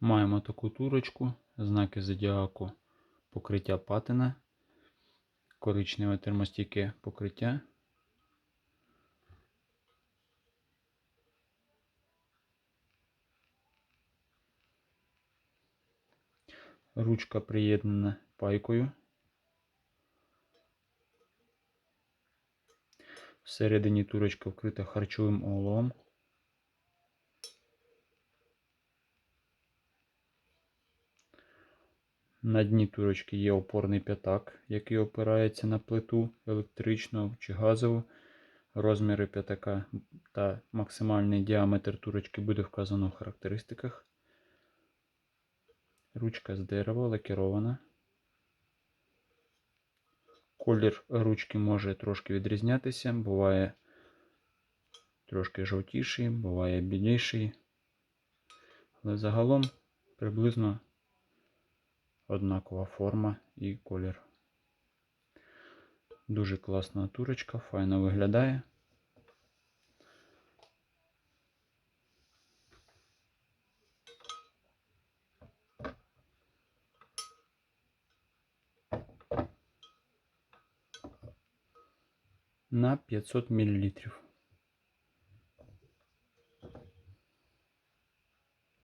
Маємо таку турочку, знаки зодіаку, покриття патина, коричневе термостійке покриття. Ручка приєднана пайкою. Всередині турочка вкрита харчовим оловом. На дні турочки є опорний п'ятак, який опирається на плиту електричну чи газову. Розміри п'ятака та максимальний діаметр турочки буде вказано в характеристиках. Ручка з дерева лакірована. Колір ручки може трошки відрізнятися. Буває трошки жовтіший, буває біліший. Але загалом приблизно однакова форма і колір. Дуже класна турочка, файно виглядає. На 500 мл.